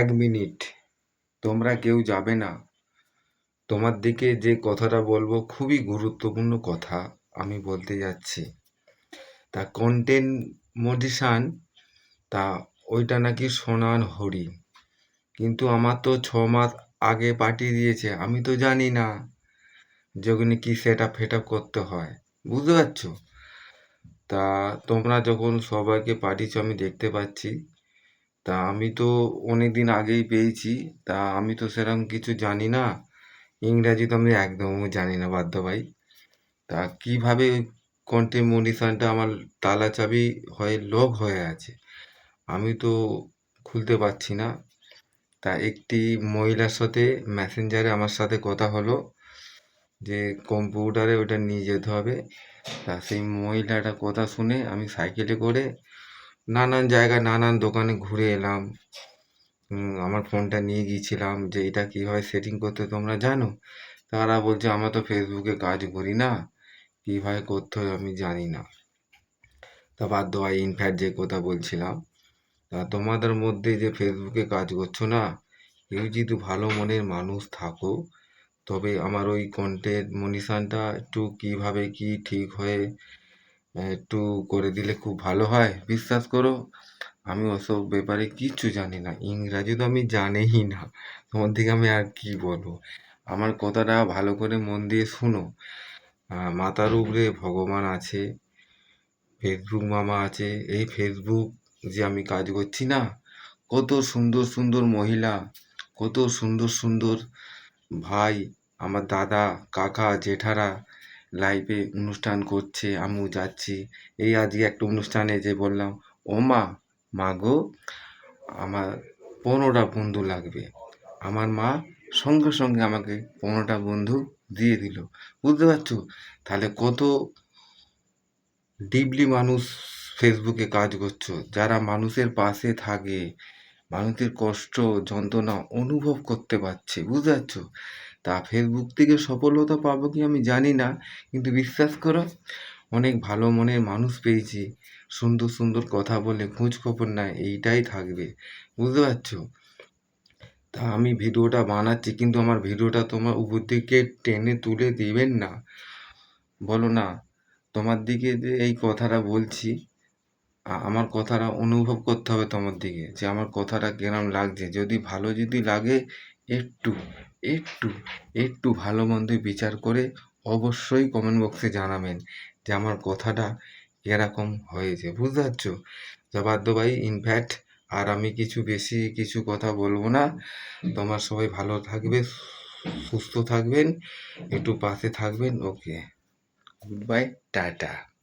এক মিনিট, তোমরা কেউ যাবে না। তোমার দিকে যে কথাটা বলব খুবই গুরুত্বপূর্ণ কথা আমি বলতে যাচ্ছি। তা কন্টেন্ট মডিশান তা ওইটা নাকি সোনার হরিণ কিন্তু আমার তো ছ মাস আগে পাঠিয়ে দিয়েছে, আমি তো জানি না যে ওখানে কী সেট আপ ফেট আপ করতে হয়। বুঝতে পারছ? তা তোমরা যখন সবাইকে পাঠিয়েছো, আমি দেখতে পাচ্ছি। তা আমি তো অনেক দিন আগেই পেয়েছি। তা আমি তো সেরকম কিছু জানি না। ইংরাজি তো আমি একদমই জানি না, বাধ্য ভাই। তা কীভাবে কন্টেন্ট মডিশানটা আমার তালা চাবি হয়ে লক হয়ে আছে? আমি তো খুলতে পারছি না। তা একটি মহিলার সাথে মেসেঞ্জারে আমার সাথে কথা হলো যে, কম্পিউটারে ওটা নিয়ে যেতে হবে। তা সেই মহিলাটার কথা শুনে আমি সাইকেলে করে নানান জায়গায় নানান দোকানে ঘুরে এলাম। আমার ফোনটা নিয়ে গিয়েছিলাম যে এটা কীভাবে সেটিং করতে তোমরা জানো? তারা বলছে, আমরা তো ফেসবুকে কাজ করি না। কীভাবে করতে হয় আমি জানি না। তা বাধ্য হয় ইনফ্যাক্ট যে কথা বলছিলাম। তা তোমাদের মধ্যে যে ফেসবুকে কাজ করছ না, কেউ যদি ভালো মনের মানুষ থাকো, তবে আমার ওই কন্টেন্ট মনিশানটা একটু কীভাবে কী ঠিক হয়ে একটু করে দিলে খুব ভালো হয়। বিশ্বাস করো, আমি ওসব ব্যাপারে কিচ্ছু জানি না। ইংরাজি তো আমি জানিই না। তোমার দিকে আমি আর কি বলব? আমার কথাটা ভালো করে মন দিয়ে শুনো। মাতার উপরে ভগবান আছে, ফেসবুক মামা আছে। এই ফেসবুক যে আমি কাজ করছি না, কত সুন্দর সুন্দর মহিলা, কত সুন্দর সুন্দর ভাই, আমার দাদা, কাকা, জেঠারা লাইভে অনুষ্ঠান করছে, আমিও যাচ্ছি। এই আজকে একটা অনুষ্ঠানে যে বললাম, ও মা মা গো, আমার পনেরোটা বন্ধু লাগবে। আমার মা সঙ্গে সঙ্গে আমাকে পনেরোটা বন্ধু দিয়ে দিল। বুঝতে পারছ? তাহলে কত ডিপলি মানুষ ফেসবুকে কাজ করছ। যারা মানুষের পাশে থাকে মানুষের কষ্ট, যন্ত্রণা অনুভব করতে পারছে বুঝতে পারছ তা ফেসবুক থেকে সফলতা পাবো কি আমি জানি না, কিন্তু বিশ্বাস করো, অনেক ভালো মনের মানুষ পেয়েছি। সুন্দর সুন্দর কথা বলে খোঁজ খবর না এইটাই থাকবে বুঝতে পারছ তা আমি ভিডিওটা বানাচ্ছি, কিন্তু আমার ভিডিওটা তোমার উপর দিকে টেনে তুলে দেবেন না। বলো না, তোমার দিকে যে এই কথাটা বলছি আমার কথাটা অনুভব করতে হবে তোমার দিকে, যে আমার কথাটা কেরম লাগছে। যদি ভালো যদি লাগে, একটু একটু একটু ভালো মন্দ বিচার করে অবশ্যই কমেন্ট বক্সে জানাবেন যে আমার কথাটা এরকম হয়েছে। বুঝতে পারছ? যা বাধ্য ভাই ইনফ্যাক্ট আর আমি কিছু বেশি কিছু কথা বলব না। তোমার সবাই ভালো থাকবে, সুস্থ থাকবেন, একটু পাশে থাকবেন ওকে গুড বাই টাটা।